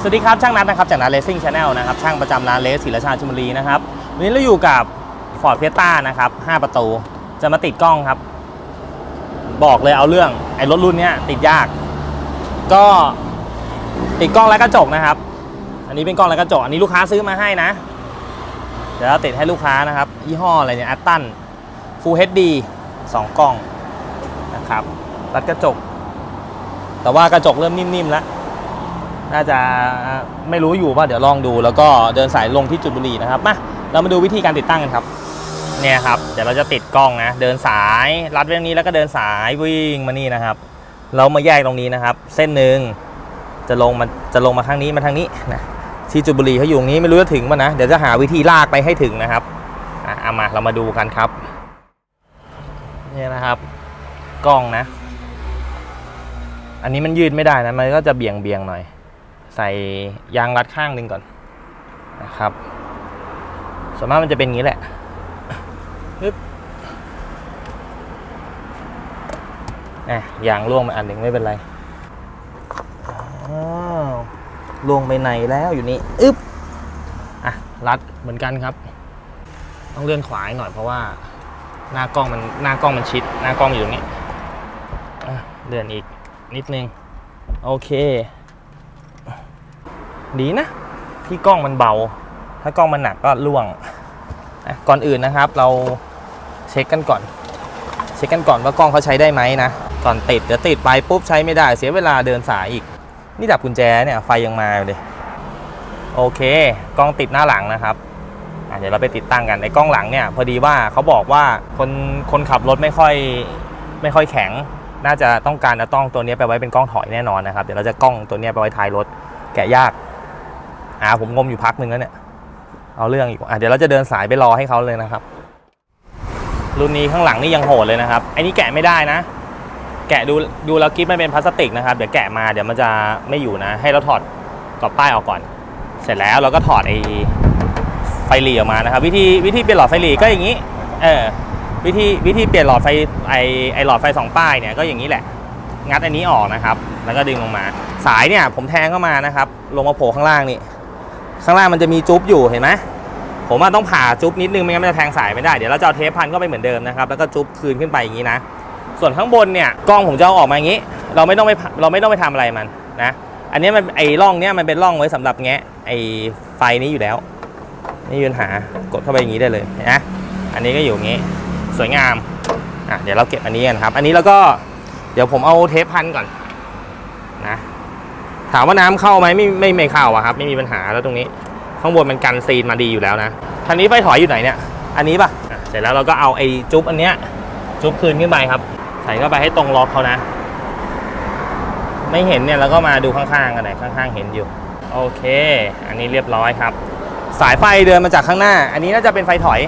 สวัสดีครับ ช่างนัทนะครับจากนัทเลสซิ่งชาแนลนะครับช่างประจำร้านเลสศรีราชาชลบุรีนะครับวันนี้เราอยู่กับ Ford Fiesta นะครับ5ประตูจะมาติดกล้องครับ บอกเลยเอาเรื่องไอ้รถรุ่นนี้ติดยาก ก็ติดกล้องและกระจกนะครับ อันนี้เป็นกล้องและกระจก อันนี้ลูกค้าซื้อมาให้นะ เดี๋ยวเราติดให้ลูกค้านะครับ ยี่ห้ออะไรเนี่ยอัตตัน Full HD 2กล้องนะครับรัดกระจก แต่ว่ากระจกเริ่มนิ่มๆแล้ว น่าจะไม่รู้อยู่ป่ะเดี๋ยวลองดู แล้วก็เดินสายลงที่จุดบุรีนะครับมาเรามาดูวิธีการติดตั้งกันครับเนี่ยครับเดี๋ยวเราจะติดกล้องนะเดินสายรัดไว้ตรงนี้แล้วก็เดินสายวิ่งมานี่นะครับ เรามาแยกตรงนี้นะครับ เส้นหนึ่งจะลงมาจะลงมาทางนี้มาทางนี้นะที่จุดบุรีเขาอยู่ตรงนี้ไม่รู้จะถึงป่ะนะเดี๋ยวจะหาวิธีลากไปให้ถึงนะครับอะเอามาเรามาดูกันครับเนี่ยนะครับ กล้องนะ อันนี้มันยืดไม่ได้นะมันก็จะเบี่ยงเบียงหน่อย ใส่ยางรัดข้างหนึ่งก่อนนะครับส่วนมากมันจะเป็นอย่างนี้แหละปึ๊บนะยางล่วงมาอันหนึ่งไม่เป็นไรอ้าวล่วงไปไหนแล้วอยู่นี่อึ๊บอะรัดเหมือนกันครับ ต้องเลื่อนขวาหน่อยเพราะว่าหน้ากล้องมันหน้ากล้องมันชิด หน้ากล้องอยู่ตรงนี้เลื่อนอีกนิดนึง โอเค ดีนะ ที่กล้องมันเบา ถ้ากล้องมันหนักก็ล่วง ก่อนอื่นนะครับ เราเช็คกันก่อน เช็คกันก่อนว่ากล้องเขาใช้ได้ไหมนะ ก่อนติดเดี๋ยวติดไปปุ๊บใช้ไม่ได้เสียเวลาเดินสายอีก นี่ดับกุญแจเนี่ยไฟยังมาอยู่เลยโอเค กล้องติดหน้าหลังนะครับเดี๋ยวเราไปติดตั้งกันในกล้องหลังเนี่ยพอดีว่าเขาบอกว่าคนคนขับรถไม่ค่อยไม่ค่อยแข็ง น่าจะต้องการจะต้องตัวนี้ไปไว้เป็นกล้องถอยแน่นอนนะครับ เดี๋ยวเราจะกล้องตัวนี้ไปไว้ท้ายรถแกะยาก อ่าผมงมอยู่พักหนึ่งแล้วเนี่ย เอาเรื่องอีกอะเดี๋ยวเราจะเดินสายไปรอให้เขาเลยนะครับ รุ่นนี้ข้างหลังนี่ยังโหดเลยนะครับไอ้นี่แกะไม่ได้นะ แกะดูดูแล้วกิ๊บมันเป็นพลาสติกนะครับ เดี๋ยวแกะมาเดี๋ยวมันจะไม่อยู่นะ ให้เราถอดกรอบป้ายออกก่อน เสร็จแล้วเราก็ถอดไอ้ไฟหลีออกมานะครับ วิธีวิธีเปลี่ยนหลอดไฟหลีก็อย่างนี้ เออวิธีวิธีเปลี่ยนหลอดไฟไอไอหลอดไฟสองป้ายเนี่ยก็อย่างนี้แหละ งัดอันนี้ออกนะครับ แล้วก็ดึงลงมา สายเนี่ยผมแทงเข้ามานะครับ ลงมาโผล่ข้างล่างนี่ ข้างล่างมันจะมีจุ๊บอยู่เห็นไหมผมว่าต้องผ่าจุ๊บนิดนึงไม่งั้นมันจะแทงสายไม่ได้เดี๋ยวเราจะเอาเทปพันเข้าไปเหมือนเดิมนะครับแล้วก็จุ๊บคืนขึ้นไปอย่างนี้นะ ส่วนข้างบนเนี่ยกล้องผมจะเอาออกมาอย่างนี้ เราไม่ต้องไปเราไม่ต้องไปทำอะไรมันนะอันนี้มันไอ้ร่องเนี้ยมันเป็นร่องไว้สำหรับแงะไอ้ไฟนี้อยู่แล้วไม่มีปัญหากดเข้าไปอย่างนี้ได้เลยนะอันนี้ก็อยู่อย่างนี้สวยงามอะเดี๋ยวเราเก็บอันนี้กันครับ อันนี้แล้วก็เดี๋ยวผมเอาเทปพันก่อน ถามว่าน้ำเข้าไหมไม่ไม่ไม่เข้าอะครับ ไม่มีปัญหาแล้วตรงนี้ ข้างบนมันกันซีนมาดีอยู่แล้วนะคันนี้ไฟถอยอยู่ไหนเนี่ย อันนี้ป่ะอะเสร็จแล้วเราก็เอาไอ้จุ๊บอันเนี้ยจุ๊บคืนขึ้นไปครับ ใส่เข้าไปให้ตรงล็อกเขานะ ไม่เห็นเนี่ยเราก็มาดูข้างๆกันหน่อยข้าง ๆ เห็นอยู่ โอเค อันนี้เรียบร้อยครับ สายไฟเดินมาจากข้างหน้า อันนี้น่าจะเป็นไฟถอย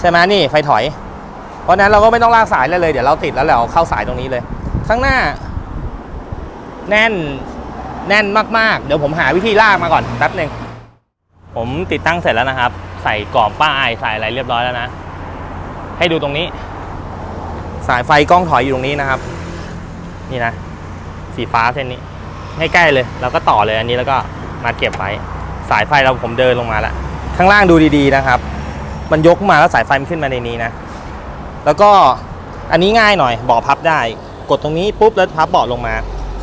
ใช่ไหมนี่ไฟถอย เพราะฉะนั้นเราก็ไม่ต้องลากสายเลยเลยเดี๋ยวเราติดแล้วเราเข้าสายตรงนี้เลย ข้างหน้า แน่น แน่นมากๆ เดี๋ยวผมหาวิธีลากมาก่อนแป๊บหนึ่งผมติดตั้งเสร็จแล้วนะครับ ใส่กรอบป้ายใส่อะไรเรียบร้อยแล้วนะ ให้ดูตรงนี้ สายไฟกล้องถอยอยู่ตรงนี้นะครับ นี่นะ สีฟ้าเส้นนี้ให้ใกล้เลยเราก็ต่อเลยอันนี้แล้วก็มาเก็บไว้สายไฟเราผมเดินลงมาแล้วข้างล่างดูดีๆนะครับ มันยกมาแล้วสายไฟมันขึ้นมาในนี้นะ แล้วก็อันนี้ง่ายหน่อยเบาะพับได้ กดตรงนี้ปุ๊บแล้วพับเบาะลงมา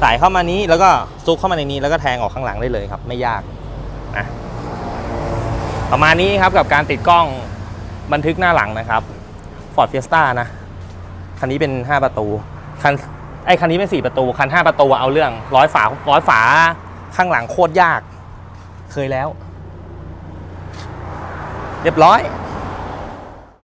สายเข้ามานี้แล้วก็ซุกเข้ามาในนี้แล้วก็แทงออกข้างหลังได้เลยครับ ไม่ยากนะประมาณนี้ครับกับการติดกล้องบันทึกหน้าหลังนะครับ Ford Fiesta นะ คันนี้เป็น 5 ประตู คันไอ้คันนี้เป็น 4 ประตู คัน 5 ประตูเอาเรื่องร้อยฝาร้อยฝาข้างหลังโคตรยาก เคยแล้ว เรียบร้อย